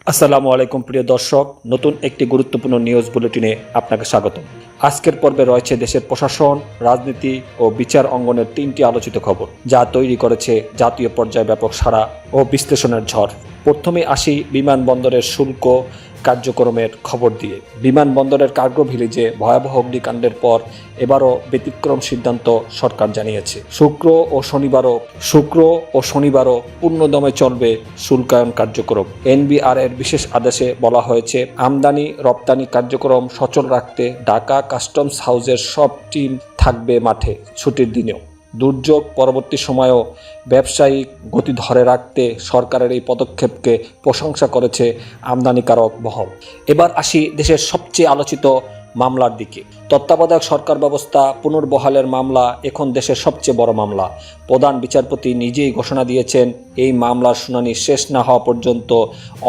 আসসালামু আলাইকুম প্রিয় দর্শক নতুন একটি গুরুত্বপূর্ণ নিউজ বুলেটিনে আপনাকে স্বাগত আজকের পর্বে রয়েছে দেশের প্রশাসন, রাজনীতি ও বিচার অঙ্গনের তিনটি আলোচিত খবর, যা তৈরি করেছে জাতীয় পর্যায়ে ব্যাপক সাড়া ও বিশ্লেষণের ঝড়। প্রথমে আসি বিমানবন্দরের শুল্ক কার্যক্রমের খবর দিয়ে। বিমানবন্দরের কার্গো ভিলেজে ভয়াবহ অগ্নিকাণ্ডের পর এবারও ব্যতিক্রম সিদ্ধান্ত সরকার জানিয়েছে। শুক্র ও শনিবারও, শুক্র ও শনিবারও পূর্ণদমে চলবে শুল্কায়ন কার্যক্রম। এনবিআর এর বিশেষ আদেশে বলা হয়েছে আমদানি রপ্তানি কার্যক্রম সচল রাখতে ঢাকা কাস্টমস হাউসের সব টিম থাকবে মাঠে ছুটির দিনেও। দুর্যোগ পরবর্তী সময়েও ব্যবসায়িক গতি ধরে রাখতে সরকারের এই পদক্ষেপকে প্রশংসা করেছে আমদানিকারক বহল। এবার আসি দেশের সবচেয়ে আলোচিত মামলার দিকে। তত্ত্বাবধায়ক সরকার ব্যবস্থা পুনর্বহালের মামলা এখন দেশের সবচেয়ে বড় মামলা। প্রধান বিচারপতি নিজেই ঘোষণা দিয়েছেন, এই মামলার শুনানি শেষ না হওয়া পর্যন্ত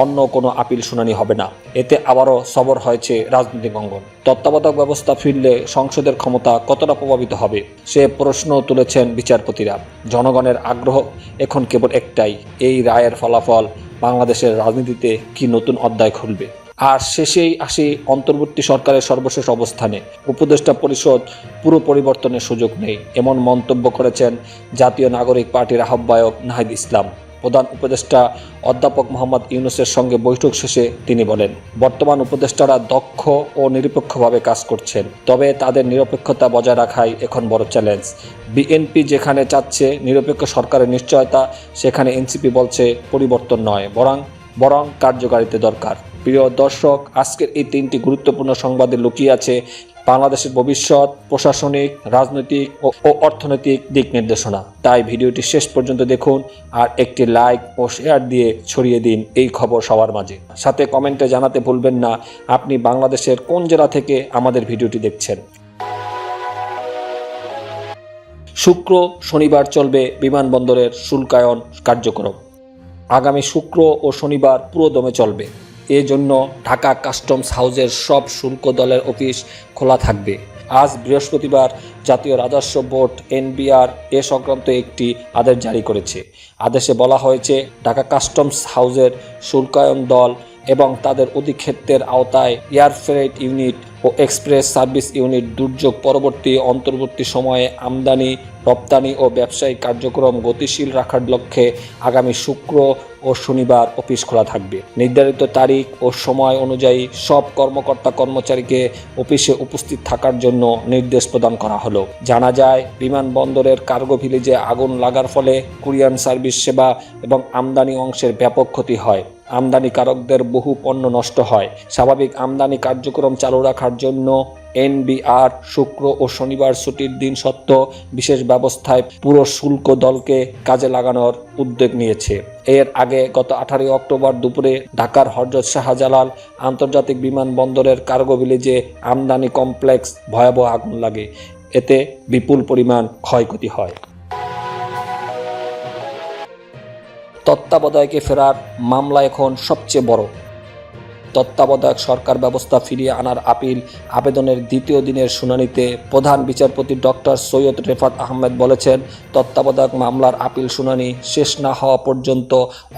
অন্য কোনো আপিল শুনানি হবে না। এতে আবারও সবর হয়েছে রাজনৈতিক অঙ্গন। তত্ত্বাবধায়ক ব্যবস্থা ফিরলে সংসদের ক্ষমতা কতটা প্রভাবিত হবে, সে প্রশ্ন তুলেছেন বিচারপতিরা। জনগণের আগ্রহ এখন কেবল একটাই, এই রায়ের ফলাফল বাংলাদেশের রাজনীতিতে কি নতুন অধ্যায় খুলবে? আর শেষেই আসি অন্তর্বর্তী সরকারের সর্বশেষ অবস্থানে। উপদেষ্টা পরিষদ পুরো পরিবর্তনের সুযোগ নেই, এমন মন্তব্য করেছেন জাতীয় নাগরিক পার্টির আহ্বায়ক নাহিদ ইসলাম। প্রধান উপদেষ্টা অধ্যাপক মোহাম্মদ ইউনুসের সঙ্গে বৈঠক শেষে তিনি বলেন, বর্তমান উপদেষ্টারা দক্ষ ও নিরপেক্ষভাবে কাজ করছেন, তবে তাদের নিরপেক্ষতা বজায় রাখাই এখন বড় চ্যালেঞ্জ। বিএনপি যেখানে চাচ্ছে নিরপেক্ষ সরকারের নিশ্চয়তা, সেখানে এনসিপি বলছে পরিবর্তন নয়, বরং বরং কার্যকারিতা দরকার। প্রিয় দর্শক, আজকের এই তিনটি গুরুত্বপূর্ণ সংবাদে লুকিয়ে আছে বাংলাদেশের ভবিষ্যৎ, প্রশাসনিক, রাজনৈতিক ও অর্থনৈতিক দিক নির্দেশনা। তাই ভিডিওটি শেষ পর্যন্ত দেখুন আর একটি লাইক ও শেয়ার দিয়ে ছড়িয়ে দিন এই খবর সবার মাঝে। সাথে কমেন্টে জানাতে ভুলবেন না, আপনি বাংলাদেশের কোন জেলা থেকে আমাদের ভিডিওটি দেখছেন। শুক্র শনিবার চলবে বিমানবন্দরের শুল্কায়ন কার্যক্রম। আগামী শুক্র ও শনিবার পুরো দমে চলবে। এজন্য ঢাকা কাস্টমস হাউসের সব শুল্ক দলের অফিস খোলা থাকবে। আজ বৃহস্পতিবার জাতীয় রাজস্ব বোর্ড এনবিআর এ সংক্রান্ত একটি আদেশ জারি করেছে। আদেশে বলা হয়েছে, ঢাকা কাস্টমস হাউসের শুল্কায়ন দল এবং তাদের অধিক্ষেত্রের আওতায় এয়ার ফ্রেট ইউনিট ও এক্সপ্রেস সার্ভিস ইউনিট দুর্যোগ পরবর্তী অন্তর্বর্তী সময়ে আমদানি, রপ্তানি ও ব্যবসায়িক কার্যক্রম গতিশীল রাখার লক্ষ্যে আগামী শুক্র ও শনিবার অফিস খোলা থাকবে। নির্ধারিত তারিখ ও সময় অনুযায়ী সব কর্মকর্তা কর্মচারীকে অফিসে উপস্থিত থাকার জন্য নির্দেশ প্রদান করা হলো। জানা যায়, বিমানবন্দরের কার্গো ভিলেজে আগুন লাগার ফলে কুরিয়ান সার্ভিস সেবা এবং আমদানি অংশের ব্যাপক ক্ষতি হয়। আমদানিকারকদের বহু পণ্য নষ্ট হয়। স্বাভাবিক আমদানি কার্যক্রম চালু রাখার জন্য এনবিআর শুক্র ও শনিবার ছুটির দিন সত্ত্বেও বিশেষ ব্যবস্থায় পুরো শুল্ক দলকে কাজে লাগানোর উদ্যোগ নিয়েছে। এর আগে গত আঠারোই অক্টোবর দুপুরে ঢাকার হজরত শাহজালাল আন্তর্জাতিক বিমানবন্দরের কার্গো ভিলেজে আমদানি কমপ্লেক্স ভয়াবহ আগুন লাগে। এতে বিপুল পরিমাণ ক্ষয়ক্ষতি হয়। তত্ত্বাবধায়কে ফেরার মামলা এখন সবচেয়ে বড়। তত্ত্বাবধায়ক সরকার ব্যবস্থা ফিরিয়ে আনার আপিল আবেদনের দ্বিতীয় দিনের শুনানিতে প্রধান বিচারপতি ডক্টর সৈয়দ রেফাত আহমেদ বলেছেন, তত্ত্বাবধায়ক মামলার আপিল শুনানি শেষ না হওয়া পর্যন্ত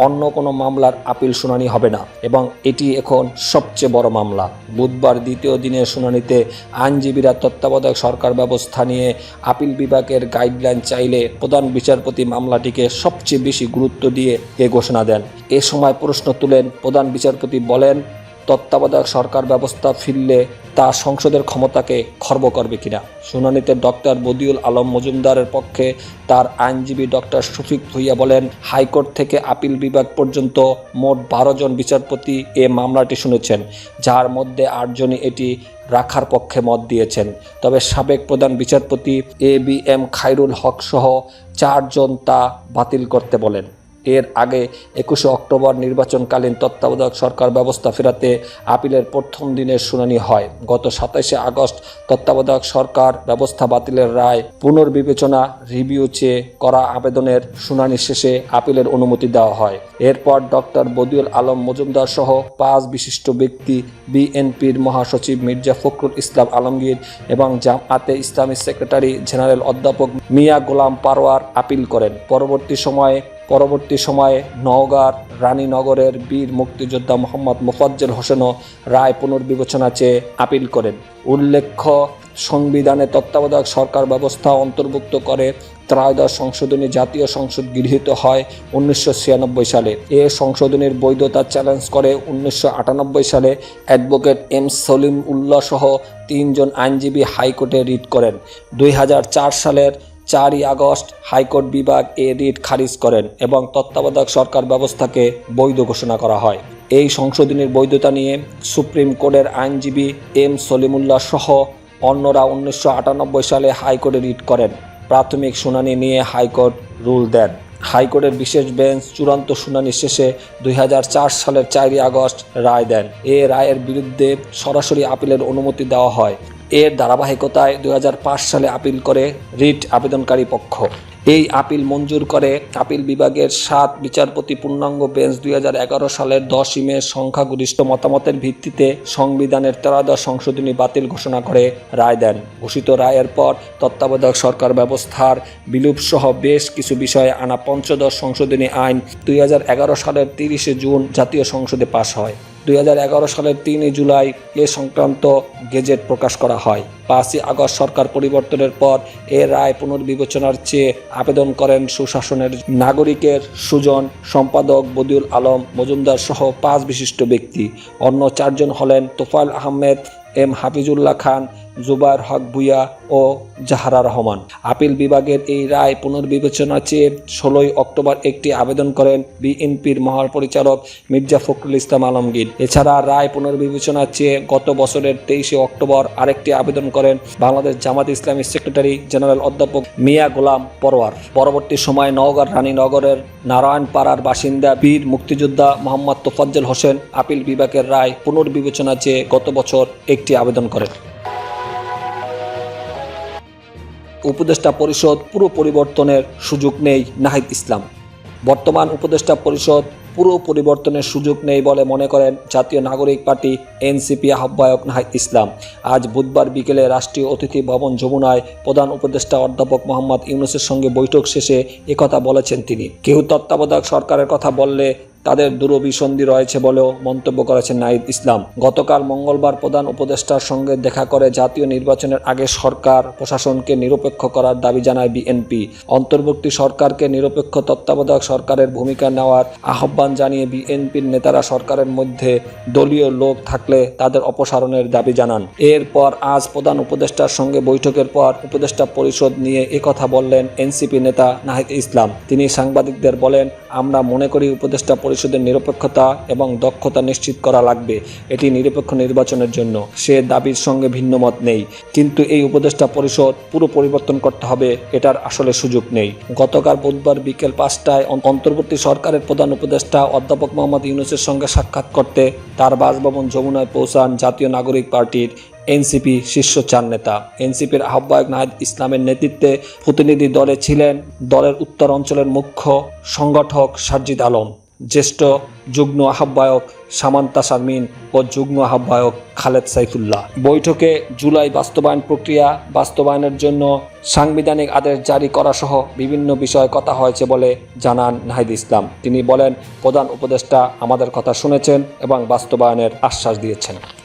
অন্য কোনো মামলার আপিল শুনানি হবে না এবং এটি এখন সবচেয়ে বড় মামলা। বুধবার দ্বিতীয় দিনের শুনানিতে আইনজীবীরা তত্ত্বাবধায়ক সরকার ব্যবস্থা নিয়ে আপিল বিভাগের গাইডলাইন চাইলে প্রধান বিচারপতি মামলাটিকে সবচেয়ে বেশি গুরুত্ব দিয়ে এ ঘোষণা দেন। এ সময় প্রশ্ন তুলেন, প্রধান বিচারপতি বলেন তত্ত্বাবধায়ক সরকার ব্যবস্থা ফিরলে তা সংসদের ক্ষমতাকে খর্ব করবে কিনা? শুনানিতে ডক্টর বদিউল আলম মজুমদারের পক্ষে তার আইনজীবী ডক্টর শফিক ভুইয়া বলেন, হাইকোর্ট থেকে আপিল বিভাগ পর্যন্ত মোট বারো জন বিচারপতি এ মামলাটি শুনেছেন, যার মধ্যে আটজনই এটি রাখার পক্ষে মত দিয়েছেন। তবে সাবেক প্রধান বিচারপতি A B M Khairul Haque সহ চারজন তা বাতিল করতে বলেন। এর আগে একুশে অক্টোবর নির্বাচনকালীন তত্ত্বাবধায়ক সরকার ব্যবস্থা ফেরাতে আপিলের প্রথম দিনের শুনানি হয়। গত সাতাশে আগস্ট তত্ত্বাবধায়ক সরকার ব্যবস্থা বাতিলের রায় পুনর্বিবেচনা রিভিউ চেয়ে করা আবেদনের শুনানি শেষে আপিলের অনুমতি দেওয়া হয়। এরপর ডক্টর বদিউল আলম মজুমদার সহ পাঁচ বিশিষ্ট ব্যক্তি বিএনপির মহাসচিব মির্জা ফখরুল ইসলাম আলমগীর এবং জামাতে ইসলামী সেক্রেটারি জেনারেল অধ্যাপক মিয়া গোলাম পারওয়ার আপিল করেন। পরবর্তী সময়ে পরবর্তী সময়ে নওগাঁর রানীনগরের বীর মুক্তিযোদ্ধা মোহাম্মদ মোফাজ্জল হোসেনও রায় পুনর্বিবেচনা চেয়ে আপিল করেন। উল্লেখ্য, সংবিধানে তত্ত্বাবধায়ক সরকার ব্যবস্থা অন্তর্ভুক্ত করে ত্রয়োদশ সংশোধনী জাতীয় সংসদ গৃহীত হয় উনিশশো ছিয়ানব্বই সালে। এ সংশোধনীর বৈধতা চ্যালেঞ্জ করে উনিশশো আটানব্বই সালে অ্যাডভোকেট এম সলিম উল্লাহ সহ তিনজন আইনজীবী হাইকোর্টে রিট করেন। দুই হাজার চার সালের চারই আগস্ট হাইকোর্ট বিভাগ এ রিট খারিজ করেন এবং তত্ত্বাবধায়ক সরকার ব্যবস্থাকে বৈধ ঘোষণা করা হয়। এই সংশোধনীর বৈধতা নিয়ে সুপ্রিম কোর্টের আইনজীবী এম সলিমুল্লাহ সহ অন্যরা উনিশশো আটানব্বই সালে হাইকোর্টে রিট করেন। প্রাথমিক শুনানি নিয়ে হাইকোর্ট রুল দেন। হাইকোর্টের বিশেষ বেঞ্চ চূড়ান্ত শুনানি শেষে দুই হাজার চার সালের চারই আগস্ট রায় দেন। এ রায়ের বিরুদ্ধে সরাসরি আপিলের অনুমতি দেওয়া হয়। এর ধারাবাহিকতায় দুই হাজার পাঁচ সালে আপিল করে রিট আবেদনকারী পক্ষ। এই আপিল মঞ্জুর করে আপিল বিভাগের সাত বিচারপতি পূর্ণাঙ্গ বেঞ্চ দুই হাজার এগারো সালের দশই মে সংখ্যাগরিষ্ঠ মতামতের ভিত্তিতে সংবিধানের ত্রয়োদশ সংশোধনী বাতিল ঘোষণা করে রায় দেন। ঘোষিত রায়ের পর তত্ত্বাবধায়ক সরকার ব্যবস্থার বিলুপ সহ বেশ কিছু বিষয়ে আনা পঞ্চদশ সংশোধনী আইন দুই হাজার এগারো সালের তিরিশে জুন জাতীয় সংসদে পাশ হয়। দুই হাজার এগারো সালের তিনই জুলাই এ সংক্রান্ত গেজেট প্রকাশ করা হয়। পাঁচই আগস্ট সরকার পরিবর্তনের পর এ রায় পুনর্বিবেচনার চেয়ে আবেদন করেন সুশাসনের নাগরিকের সুজন, সম্পাদক বদিউল আলম, মজুমদার সহ পাঁচ বিশিষ্ট ব্যক্তি। অন্য চারজন হলেন তোফাল আহমেদ, এম হাফিজুল্লাহ খান জুবায়ের হক ভুইয়া ও জাহারা রহমান। আপিল বিভাগের এই রায় পুনর্বিবেচনা চেয়ে ষোলোই অক্টোবর একটি আবেদন করেন বিএনপির মহাপরিচালক মির্জা ফখরুল ইসলাম আলমগীর। এছাড়া রায় পুনর্বিবেচনা চেয়ে গত বছরের তেইশে অক্টোবর আরেকটি আবেদন করেন বাংলাদেশ জামাত ইসলামী সেক্রেটারি জেনারেল অধ্যাপক মিয়া গোলাম পরোয়ার। পরবর্তী সময়ে নওগাঁর রানীনগরের নারায়ণপাড়ার বাসিন্দা বীর মুক্তিযোদ্ধা মোহাম্মদ তোফাজ্জল হোসেন আপিল বিভাগের রায় পুনর্বিবেচনা চেয়ে গত বছর একটি আবেদন করেন। উপদেষ্টা পরিষদ পুরো পরিবর্তনের সুযোগ নেই নাহিদ ইসলাম। বর্তমান উপদেষ্টা পরিষদ পুরো পরিবর্তনের সুযোগ নেই বলে মনে করেন জাতীয় নাগরিক পার্টি এনসিপি আহ্বায়ক নাহিদ ইসলাম। আজ বুধবার বিকেলে রাষ্ট্রীয় অতিথি ভবন যমুনায় প্রধান উপদেষ্টা অধ্যাপক মোহাম্মদ ইউনুসের সঙ্গে বৈঠক শেষে একথা বলেছেন তিনি। কেউ তত্ত্বাবধায়ক সরকারের কথা বললে তাদের দূরভিসন্ধি রয়েছে বলেও মন্তব্য করেছেন নাইদ ইসলাম। গতকাল মঙ্গলবার প্রধান উপদেষ্টার সঙ্গে দেখা করে জাতীয় নির্বাচনের আগে সরকার প্রশাসনকে নিরপেক্ষ করার দাবি জানায় বিএনপি। অন্তর্বর্তী সরকারকে নিরপেক্ষ তত্ত্বাবধায়ক সরকারের ভূমিকা নেওয়ার আহ্বান জানিয়ে বিএনপির নেতারা সরকারের মধ্যে দলীয় লোক থাকলে তাদের অপসারণের দাবি জানান। এরপর আজ প্রধান উপদেষ্টার সঙ্গে বৈঠকের পর উপদেষ্টা পরিষদ নিয়ে একথা বললেন এনসিপি নেতা নাহিদ ইসলাম। তিনি সাংবাদিকদের বলেন, আমরা মনে করি উপদেষ্টা পরিষদের নিরপেক্ষতা এবং দক্ষতা নিশ্চিত করা লাগবে। এটি নিরপেক্ষ নির্বাচনের জন্য। সে দাবির সঙ্গে ভিন্ন মত নেই। কিন্তু এই উপদেষ্টা পরিষদ পুরো পরিবর্তন করতে হবে, এটার আসলে সুযোগ নেই। গতকাল বুধবার বিকেল পাঁচটায় অন- অন্তর্বর্তী সরকারের প্রধান উপদেষ্টা অধ্যাপক মোহাম্মদ ইউনুসের সঙ্গে সাক্ষাৎ করতে তার বাসভবন যমুনায় পৌঁছান জাতীয় নাগরিক পার্টির এনসিপি শীর্ষ চার নেতা। এনসিপির আহ্বায়ক নাহিদ ইসলামের নেতৃত্বে প্রতিনিধি দলে ছিলেন দলের উত্তর অঞ্চলের মুখ্য সংগঠক সারজিদ আলম। জ্যেষ্ঠ যুগ্ম আহ্বায়ক সামান্তা শারমিন ও যুগ্ম আহ্বায়ক খালেদ সাইফুল্লাহ। বৈঠকে জুলাই বাস্তবায়ন প্রক্রিয়া বাস্তবায়নের জন্য সাংবিধানিক আদেশ জারি করা সহ বিভিন্ন বিষয়ে কথা হয়েছে বলে জানান নাহিদ ইসলাম। তিনি বলেন, প্রধান উপদেষ্টা আমাদের কথা শুনেছেন এবং বাস্তবায়নের আশ্বাস দিয়েছেন।